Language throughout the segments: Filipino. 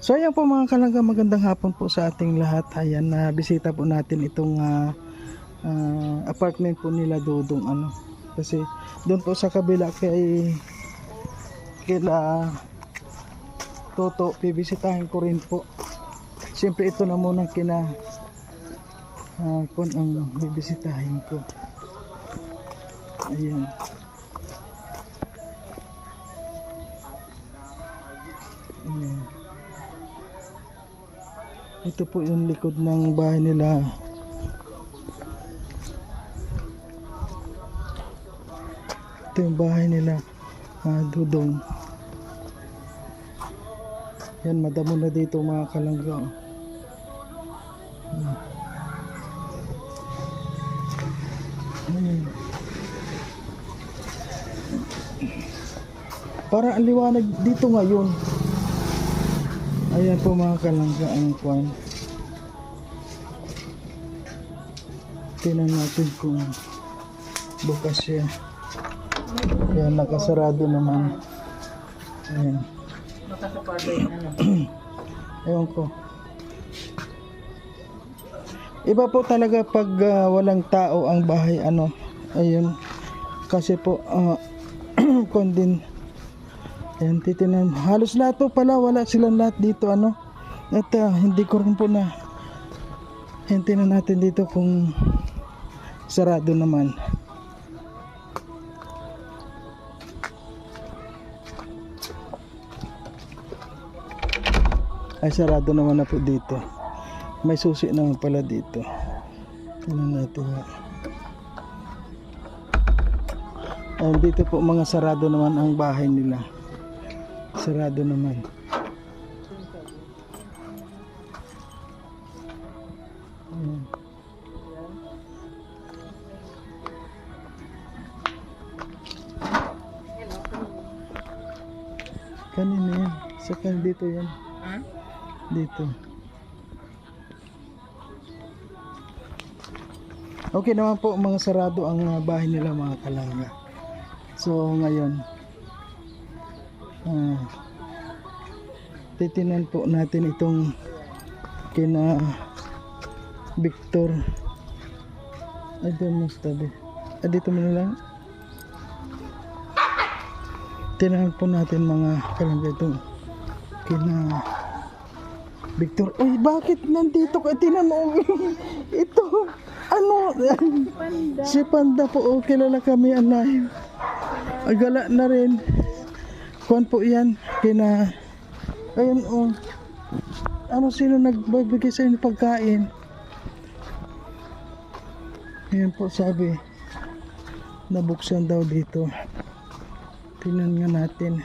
So ayan po mga kalangga, magandang hapon po sa ating lahat. Ayan, na bisita po natin itong ah, ah, apartment po nila Dudong ano. Kasi doon po sa kabila kay kila Toto, bibisitahin ko rin po. Siyempre ito na muna kina ah, kung ang bibisitahin ko. Ayan. Ito po yung likod ng bahay nila. Ito yung bahay nila. ah, Dudong. Yan, madamo na dito mga kalangga. Para ang liwanag dito ngayon. Ayan po mga kalangga ang kwan. Tingnan natin kung bukas siya. Ayan, nakasarado naman. Ayan. Ewan ko. Iba po talaga pag ah, walang tao ang bahay ano. Ayun. Kasi po uh, kung din Ayan, titinan. Halos lahat po pala, wala silang lahat dito, ano. At ah, hindi ko rin po na hintinan natin dito kung sarado naman. Ay, sarado naman na po dito. May susi naman pala dito. Tingnan natin. nga. Ayan, dito po mga sarado naman ang bahay nila. Sarado naman. Kanina yan. Saka dito yan. Dito. Okay naman po mga sarado ang ah, bahay nila mga kalangga. So ngayon, Ah, titinan po natin itong kina Victor. Ay doon mas tabi. Ah, dito mo na lang. Tinahan po natin mga kalangga itong kina Victor. Uy bakit nandito ka? Tinan mo. Ito ano? Si Panda po oh, kilala kami alive agala na rin Kuan po yan, kina, ayun oh, ano sino nagbibigay sa inyo pagkain? Ayan po sabi, nabuksan daw dito. Tingnan nga natin.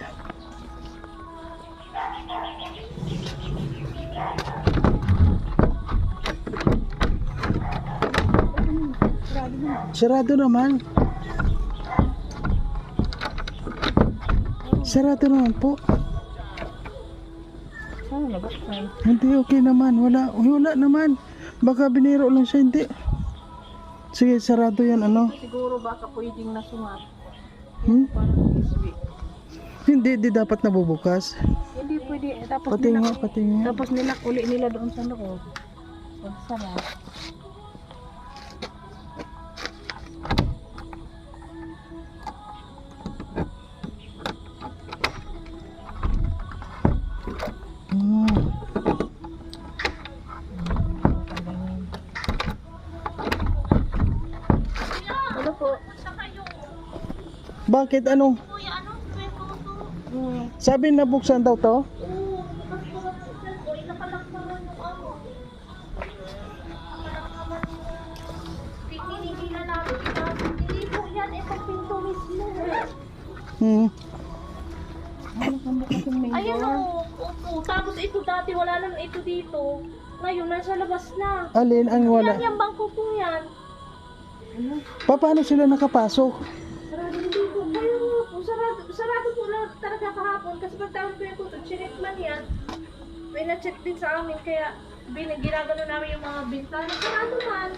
Sarado naman. Sarado naman po. Sana nabuksan. Hindi okay naman. Wala, wala naman. Baka biniro lang siya. Hindi. Sige, sarado yan. Ano? Siguro baka pwedeng nasungat. Hmm? Parang. Hindi, di dapat nabubukas. Hindi pwede. Eh, Tapos Pati nga, nilak, pati nga. tapos nilak uli nila doon sa loob. Pag po? Bakit? Ano? Hmm. Sabi nabuksan daw to? Mismo. Hmm. Ano Ayun o, opo. Tapos ito dati, wala lang ito dito. Ngayon, nasa labas na. Alin ang wala? Yan, yung bangko po yan. Pa, paano sila nakapasok? Sarado hindi po. Kayo po, sarado, sarado po na talaga kahapon. Kasi pagtawag ko yung tuto, chinek man yan. May na-check din sa amin, kaya ginagano namin yung mga bintana. Sarado man.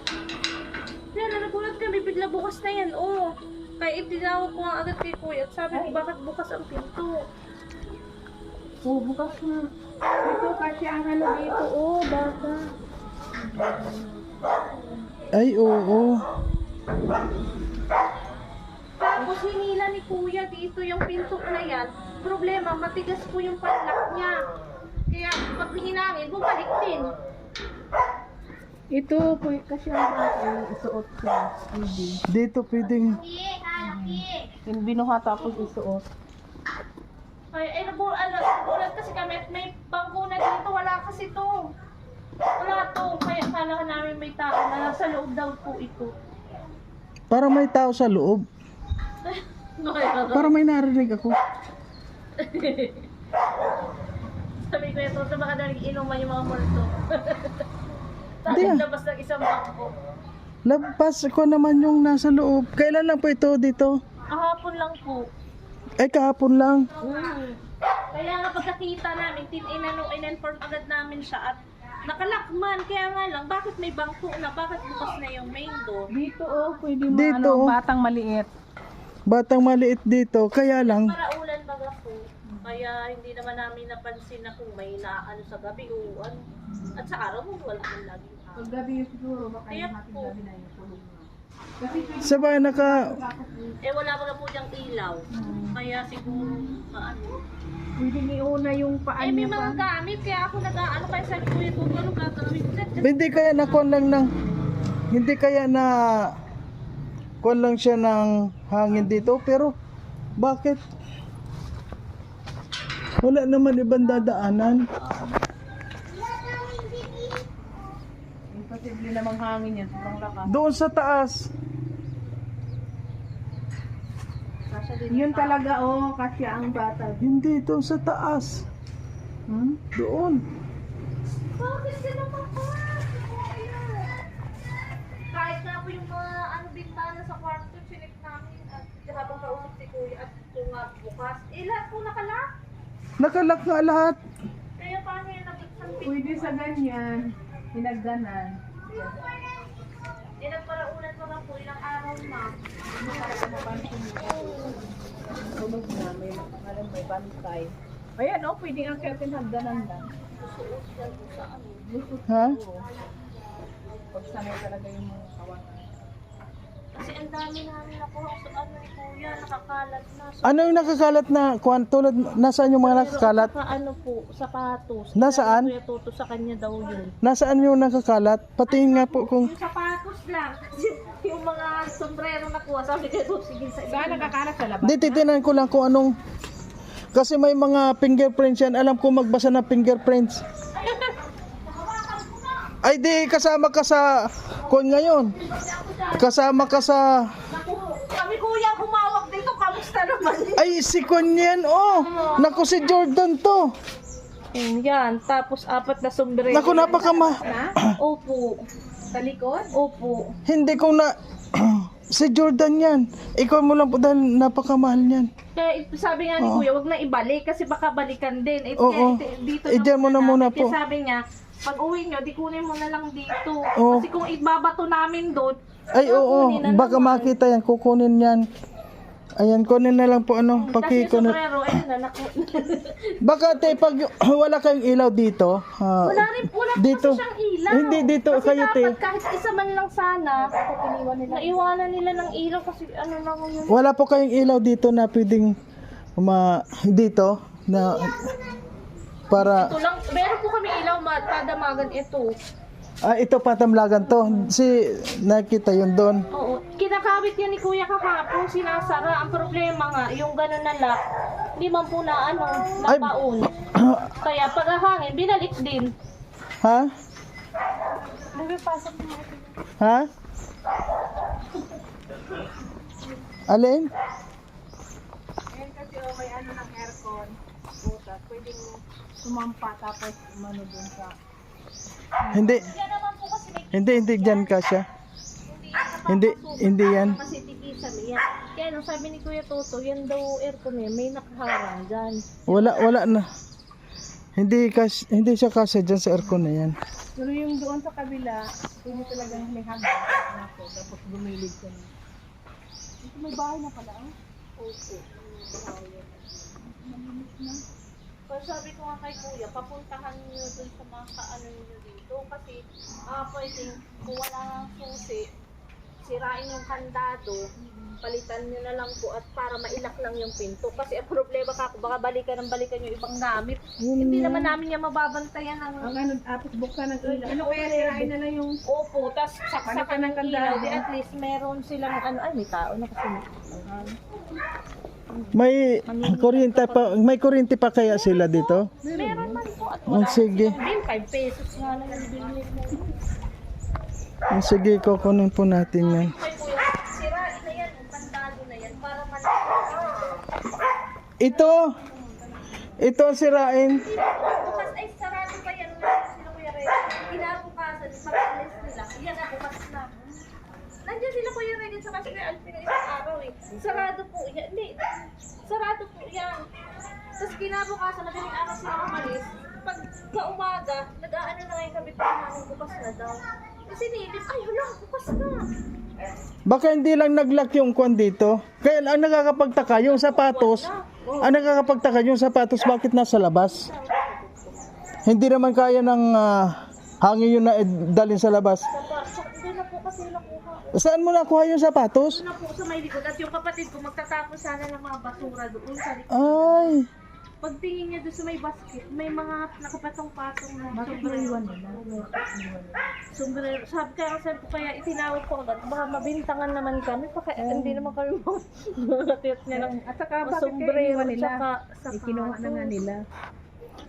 Kaya na nagulat kami, bigla bukas na yan. Oh, kaya itinawag ko nga agad kay kuya at sabi ko, bakit bukas ang pinto? Oh, bukas na. Ito kasi ang ano dito. Oh, baka. Ay, oo. Tapos hinila ni kuya dito yung pinto na yan. Problema, matigas po yung panlock niya. Kaya pag hinangin, bumalik din. Ito, po, kasi ang baka isuot sa ID. Dito pwedeng... Yung binuha tapos isuot. Ay, ay nabu, ano, nagulat kasi kami at may bangko na dito. Wala kasi to. Wala to. Kaya akala namin may tao na nasa loob daw po ito. Para may tao sa loob. Para may narinig ako. sabi ko ito, baka daling inuman yung mga multo. Tapos ah. labas ng isang bangko. Labas ko naman yung nasa loob. Kailan lang po ito dito? Kahapon lang po. Ay, kahapon lang. Mm. Kaya nga pagkakita namin, tin inano, in-inform agad namin siya at nakalakman. Kaya nga lang, bakit may bangko na? Bakit bukas na yung main door? Dito, oh, pwede mo Dito. ano, batang maliit. Batang maliit dito. Kaya lang, Para ulan baga po. Kaya hindi naman namin napansin na kung may naano sa gabi o ano. At sa araw mo, wala man lagi. Pag gabi siguro, baka Kaya yung ating po. gabi na yung tulog. Sa bahay naka... Eh wala baga po diyang ilaw. Hmm. Kaya siguro, ano. Pwede iuna yung paan Eh may niya mga pa. gamit, kaya ako nag-ano kaya sabi ko ito, ano gagawin ko? Hindi kaya na kuwan lang ng... Hindi kaya na... Kuwan lang siya ng hangin dito. Pero, bakit? Wala naman ibang dadaanan. Imposible namang hangin yan, sobrang lakas. Doon sa taas. Kasya din. Yun talaga, oh, kasi ang bata. Hindi, doon sa taas. Hmm? Doon. Bakit ka naman pa? Kahit nga po yung mga ano bintana sa kwarto, chinik namin at habang kausap si Kuya at kung nga bukas, eh lahat po nakalock. Nakalak nga lahat. Kaya paano yung nabuksan? Pwede sa ganyan, hinagdanan. Eh nagparaulan pa nga po ilang araw na. Tulog na, may alam, may bantay. Ayan, oh, pwede ang curtain hagdanan lang. Ha? Pag sanay talaga yung mga kawanan. Kasi ang dami namin nakuha sa ano ni Kuya, nakakalat na. So, Ano yung nakakalat na kuwan? Tulad, nasaan yung mga nakakalat? Sa ano po, sapatos. Nasaan? Kuya Toto sa kanya daw yun. Nasaan yung nakakalat? Patingin nga po kung... Yung sapatos lang. yung mga sombrero nakuha. Sabi ko, sige sa Saan nakakalat sa labas? Di, titinan ko lang kung anong... Kasi may mga fingerprints yan. Alam ko magbasa ng fingerprints. Ay di, kasama ka sa... Kung ngayon. Kasama ka sa... Kami kuya, humawak dito. Kamusta naman? Ay, si Kun yan, oh! Naku, si Jordan to! Yan. Tapos apat na sombrero. Naku, napakama... Opo. Sa likod? Opo. Hindi ko na... si Jordan yan. Ikaw mo lang po dahil napakamahal niyan. Kaya sabi nga ni Oo. kuya, wag na ibalik kasi baka balikan din. Eh, Oo. kaya ito- dito Eh, dyan mo na muna namin. po. Kaya sabi niya, pag uwi nyo, di kunin mo na lang dito. Oo. Kasi kung ibabato namin doon, Ay, oo. kukunin na Baka naman. makita yan. Kukunin yan. Ayan, kunin na lang po ano. Kasi yung Pakikunin. sombrero, ayun na, naku. Baka te, pag wala kayong ilaw dito. ha, Wala rin po lang Dito. kasi siyang ilaw. Hindi, dito kasi kayo, te. dapat kahit isa man lang sana, naiwanan nila ng ilaw kasi ano lang yun. Wala po kayong ilaw dito na pwedeng ma dito na para Ito lang, meron po kami ilaw, matadamagan ito. ah, ito patamlagan to. Si nakita yun doon. Oo. Kinakawit yan ni Kuya kahapon, sinasara. Ang problema nga, yung gano'n na lock, hindi man po na ano, Ay. Kaya pag hangin, binalik din. ha? Nagpapasok mo. Ha? Alin? Ayan kasi, oh, may ano ng aircon. Butas, pwedeng sumampa tapos umano dun sa... Hindi. Yan naman po kasi may Hindi, hindi dyan kasya. hindi Hindi, hindi yan. Kasi tikisan yan. Kaya nung sabi ni Kuya Toto, yan daw aircon eh, may nakaharang dyan. Wala, wala na. Hindi kas hindi siya kasya dyan sa aircon na yan. Pero yung doon sa kabila, pwede talagang may hagdan. Ako, tapos bumilid ka na. Ito may bahay na pala, oh. Opo. Kaya sabi ko nga kay kuya, papuntahan niyo dun sa mga kaano niyo dito. Kasi ah pwedeng kung wala nang susi, sirain yung kandado, palitan niyo na lang po at para mailak lang yung pinto. Kasi ang problema ka, baka balikan ng balikan yung ibang gamit. Hindi naman namin yan mababantayan ng Ang ano, tapos buksan ng ilaw. Ano kaya sirain na lang yung... Opo, tas saksakan ng kandado. At least meron silang ano, ay may tao na kasi. May kuryente pa, may kuryente pa kaya sila dito? Meron man po at Oh, wala sige. Bin, 5 pesos nga lang yung bilhin mo. Oh, sige, kukunin po natin yan. Kay kuya, sirain na yan, yung kandado na yan, para man Ito! Ito ang sirain. Bukas ay sarado pa yan. Sila kuya Rey. Kinabukasan, pag-alis nila. Yan na, bukas na. Kuya Rey din sa kasi kay Alvin na isang araw eh. Sarado po yan. Hindi. Sarado po yan. Tapos kinabukasan, madaling araw sila umalis. Pag umaga, nag-aano na ngayon kami pa namin bukas na daw. Kasi nilip, ay hala, bukas na. Baka hindi lang naglock yung kwan dito. Kaya ang nakakapagtaka, yung sapatos, ang nakakapagtaka, yung sapatos, bakit nasa labas? Hindi naman kaya ng ah, hangin yun na eh, dalhin sa labas. Sa kasi nakuha. Saan mo nakuha yung sapatos? Doon na po sa may likod. At yung kapatid ko, magtatapon sana ng mga basura doon sa likod. Ay, Pagtingin niya doon sa may basket, may mga nakapatong-patong na Bakit sombrero. naiwan nila? Sombrero. Sabi kaya sabi ko kaya itinawag ko agad. Baka mabintangan naman kami. Baka hindi naman kami makatiyot niya ng At saka mga bakit kaya sombrero. iniwan nila? Saka, saka, Ikinuha na nga nila.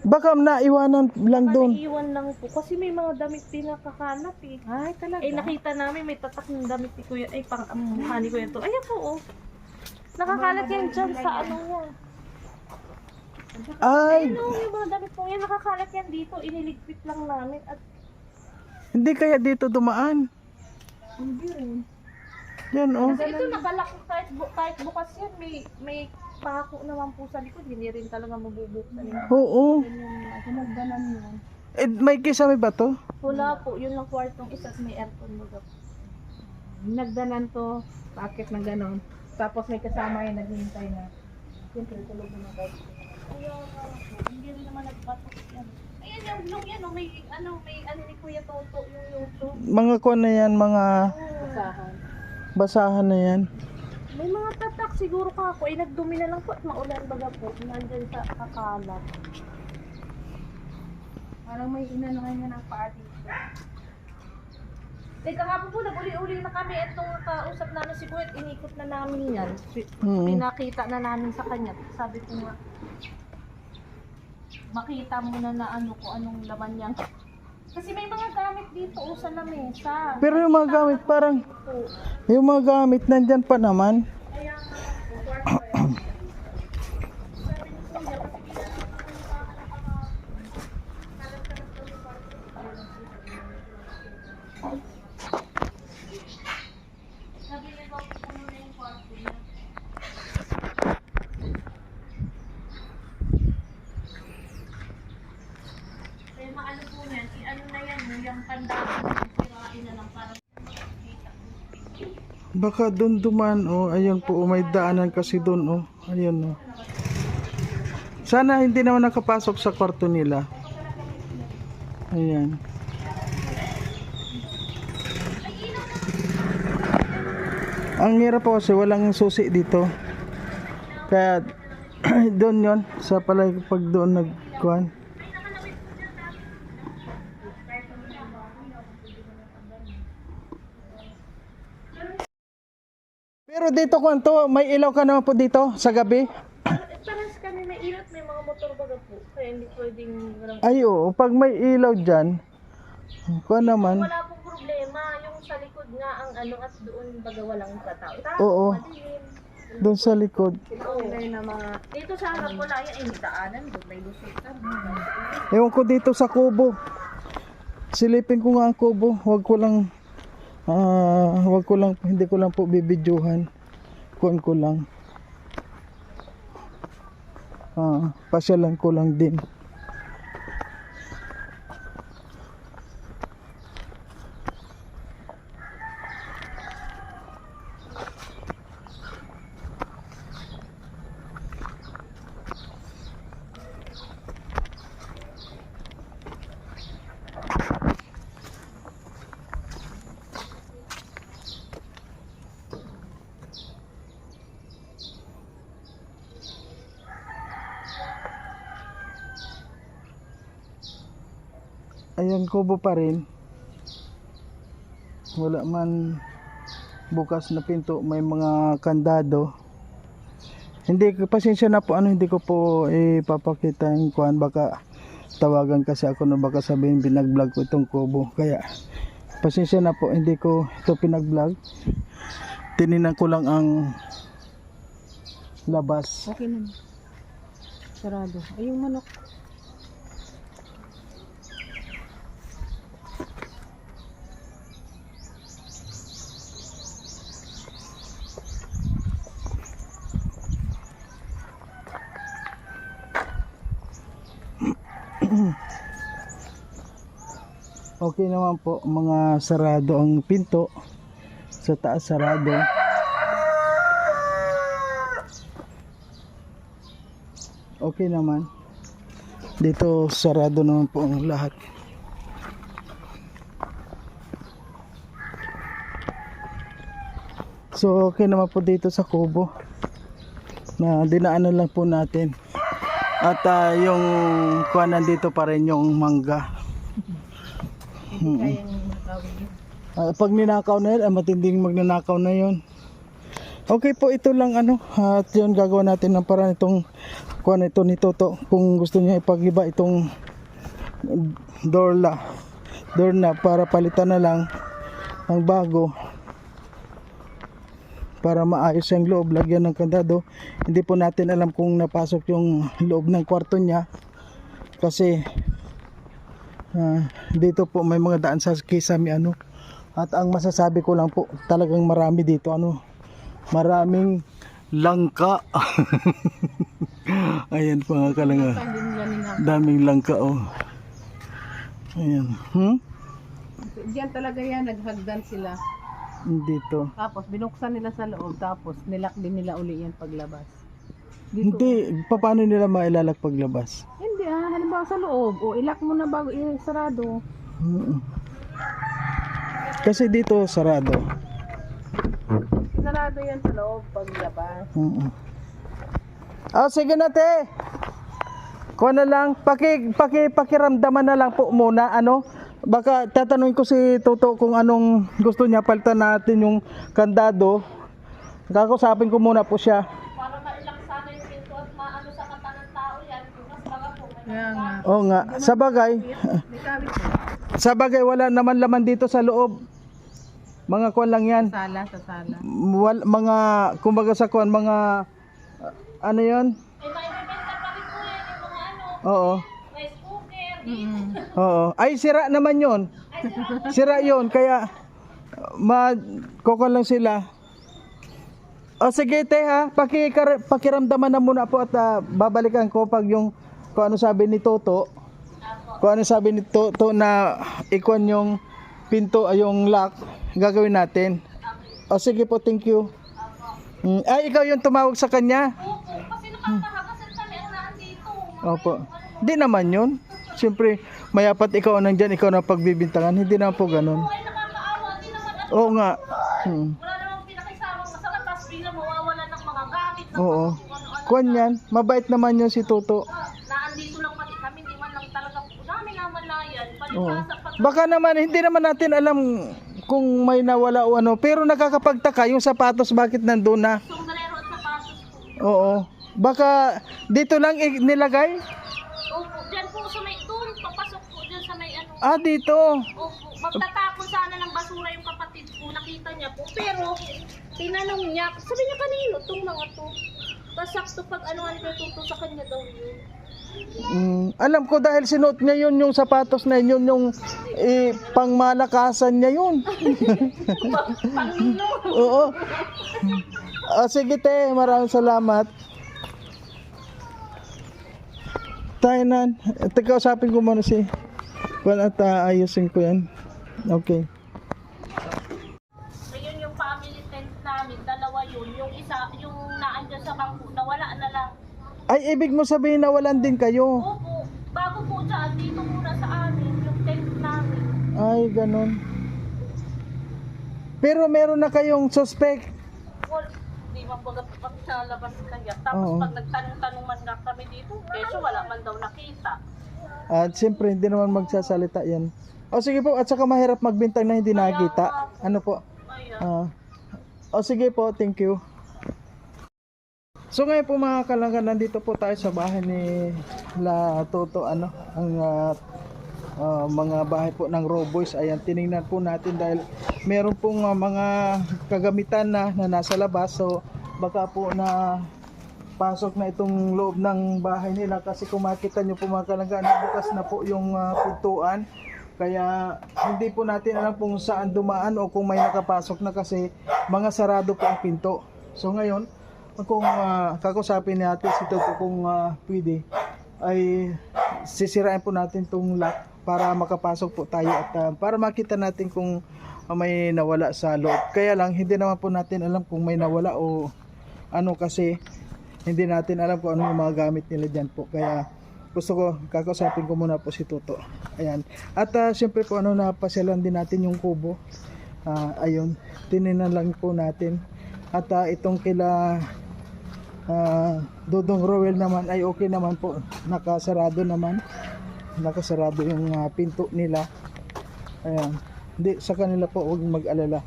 Baka naiwanan lang doon. Iwan lang po. Kasi may mga damit din nakakalat eh. Ay, talaga? Eh nakita namin may tatak ng damit ni Kuya. Ay pang um, mukha ni Kuya to. Ayan po oh. Nakakalat yan dyan sa ano niya. Ay, Ano yung mga damit po yan, nakakalat yan dito, iniligpit lang namin at hindi kaya dito dumaan. Hindi rin. Yan oh. Kasi ito nakalak kahit, bu- kahit bukas yan, may may pako naman po sa likod, hindi rin talaga mabubuksan. Oo. Sinagdanan yun. Eh, may kisame ba to? Wala po, yun lang kwartong isa at may aircon mo daw. Nagdanan to, bakit na ganon. Tapos may kasama yung naghihintay na. Siyempre, tulog na mga Kaya hindi rin naman nagbatok yan. Ayan yung vlog yan, oh, may ano, may ano ni Kuya Toto, yung YouTube. Mga kwan na yan, mga Kasahan. basahan na yan. May mga tatak siguro ka ako, ay nagdumi na lang po at maulan baga po, nandyan sa kakalat. Parang may inano nga ng party. Eh, kahapon po, nag-uli-uli na kami. Itong kausap namin si Kuya, inikot na namin yan. Mm. Pinakita na namin sa kanya. Sabi ko nga, makita mo na na ano ko, anong laman niya. Kasi may mga gamit dito, o sa lamesa. Pero yung mga gamit parang, yung mga gamit nandyan pa naman. Kaya nga, po, kwarto eh. Sabi ni Kuya, kasi kalat-kalat daw yung kwarto. Sabi niya, bakit ano na yung kwarto niya? Kaya maano po niyan, i-ano na yan, yung pandahan, sirain na lang para makita. Baka doon duman, oh. Ayun po, oh, may daanan kasi doon, oh. Ayun, oh. Sana hindi naman nakapasok sa kwarto nila. Ayan. Ang hirap po kasi walang susi dito. Kaya doon yon sa palay pag doon nagkuhan. Pero dito kwanto, may ilaw ka naman po dito sa gabi. Parang kami may ilot, may mga motor baga po. Kaya hindi pwedeng. Ay oo, pag may ilaw dyan, kuha naman. Wala pong problema. Yung sa likod nga ang ano at doon baga walang katao. Oo. Madilim. Doon sa likod. Oo. Dito sa harap wala yan. May daanan doon. May lusutan. Ewan ko dito sa kubo. Silipin ko nga ang kubo. Huwag ko lang, ah, huwag ko lang, hindi ko lang po bibidyohan. Kuhan ko lang. Ah, pasyalan ko lang din. Ayan, kubo pa rin. Wala man bukas na pinto, may mga kandado. Hindi, pasensya na po, ano, hindi ko po ipapakita yung kuhan, baka tawagan kasi ako na baka sabihin binag-vlog ko itong kubo. Kaya, pasensya na po, hindi ko ito pinag-vlog. Tininan ko lang ang labas. Okay na. Sarado. Ay, yung manok. Okay naman po, mga sarado ang pinto. Sa taas sarado. Okay naman. Dito sarado naman po ang lahat. So okay naman po dito sa kubo. Na dinaanan lang po natin. At ah, yung kuha nandito pa rin yung mangga. Hindi nakawin yun. Ah, pag ninakaw na yun, ah, matinding magnanakaw na yun. Okay po, ito lang ano. At yun, gagawa natin ng paraan itong kuha ito ni Toto. Kung gusto niya ipagiba itong door la, door na para palitan na lang ang bago para maayos yung loob, lagyan ng kandado. Hindi po natin alam kung napasok yung loob ng kwarto niya kasi Ah, dito po may mga daan sa kisame ano. At ang masasabi ko lang po, talagang marami dito ano. Maraming langka. Ayan po mga kalanga. Daming langka oh. Ayan. Hmm? Diyan talaga yan, naghagdan sila. Dito. Tapos binuksan nila sa loob, tapos nilak din nila uli yan paglabas. Dito. Hindi, paano nila mailalak paglabas? Ah, halimbawa sa loob, o ilak mo na bago i-sarado. Mm. Kasi dito sarado. Sarado yan sa loob paglabas. Mm. Ah, sige na te. Kuha na lang, paki, paki, pakiramdaman na lang po muna, ano. Baka tatanungin ko si Toto kung anong gusto niya, palitan natin yung kandado. Kakusapin ko muna po siya. Para mailak sana yung pinto at maano sa mata ng tao yan. Mas baga po. May Kaya nga. Oo nga, sa bagay, sa bagay wala naman laman dito sa loob. Mga kuwan lang yan. Sala, sa sala. Wal, mga, kumbaga sa kuwan, mga, ah, ano ano, Oo. Mm. Oo. Ay, sira naman yon. Sira yon Kaya, ma, kokon lang sila. O sige, te ha. Paki, pakiramdaman na muna po at ah, babalikan ko pag yung, kung ano sabi ni Toto. Kung ano sabi ni Toto na ikon yung pinto, ay yung lock, gagawin natin. O sige po, thank you. Mm, ay, ikaw yung tumawag sa kanya? Opo, kasi nakakahagasan kami ang naandito. Opo. Di naman yun. Siyempre, mayapat ikaw nandyan, ikaw na pagbibintangan. Hindi naman po ganun. Ay, nakakaawa. Di naman ano, Oo nga. Hmm. wala namang pinakisamang masama. Tapos bigla mawawala ng mga gamit. Oo. Kuwan yan. Mabait naman yun si Toto. Naandito lang pati kami. Di man lang talaga po namin namalayan. Oo. Baka naman, hindi naman natin alam kung may nawala o ano. Pero nakakapagtaka yung sapatos bakit nandun na. sombrero at sapatos po. Oo. Baka dito lang i- nilagay? Opo, dyan po sa may, doon, papasok po dyan sa may ano. Ah, dito. Opo, magtatapon sana ng basura yung kapatid ko, nakita niya po. Pero, tinanong niya, sabi niya kanino, itong mga to. Tapos sakto pag ano ano tuto sa kanya daw yun. Mm, alam ko dahil sinuot niya yun yung sapatos na yun yung eh, pangmalakasan niya yun. Oo. Ah, sige te, maraming salamat. Tayo na. Teka, usapin ko muna si Juan at ah, ayusin ko yan. Okay. Ayun yung family tent namin, dalawa yun. Yung isa, yung naandyan sa bangko, nawala na lang. Ay, ibig mo sabihin na walan din kayo. Opo, bago po dyan, dito muna sa amin, yung tent namin. Ay, ganun. Pero meron na kayong suspect. Well, di man baga pag sa labas kaya. Tapos Oo. pag nagtanong-tanong man nga kami dito, keso wala man daw nakita. At siyempre, hindi naman magsasalita yan. O sige po, at saka mahirap magbintang na hindi nakikita. Ano po? Ah. o sige po, thank you. So ngayon po mga kalanggan, nandito po tayo sa bahay ni La Toto, ano, ang ah, ah, mga bahay po ng Roboys. Ayan, tiningnan po natin dahil meron pong ah, mga kagamitan na, na nasa labas. So baka po na pasok na itong loob ng bahay nila kasi kung makita nyo po mga kalanggan, bukas na po yung ah, pintuan. Kaya hindi po natin alam kung saan dumaan o kung may nakapasok na kasi mga sarado po ang pinto. So ngayon, kung uh, kakusapin natin si Toto kung ah, pwede, ay sisirain po natin tong lock para makapasok po tayo at ah, para makita natin kung ah, may nawala sa loob. Kaya lang, hindi naman po natin alam kung may nawala o ano kasi hindi natin alam kung ano yung mga gamit nila dyan po. Kaya gusto ko kakausapin ko muna po si Toto. Ayan. At uh, siyempre po ano napasyalan din natin yung kubo. Ah, ayun. Tininan lang po natin. At ah, itong kila ah, Dodong Rowel naman ay okay naman po. Nakasarado naman. Nakasarado yung ah, pinto nila. Ayan. Hindi sa kanila po huwag mag-alala.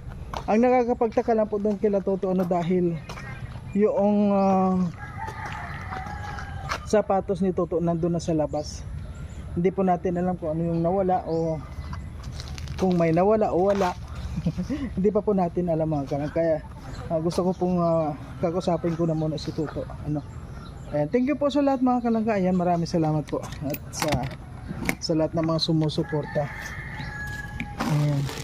Ang nakakapagtaka lang po doon kila Toto ano dahil yung ah, sapatos ni Toto nandun na sa labas. Hindi po natin alam kung ano yung nawala o kung may nawala o wala. Hindi pa po natin alam mga kanang. Kaya ah, gusto ko pong uh, kakusapin ko na muna si Toto. Ano? Ayan, thank you po sa lahat mga kalangga. Ayan, maraming salamat po. At sa sa lahat ng mga sumusuporta. Ayan.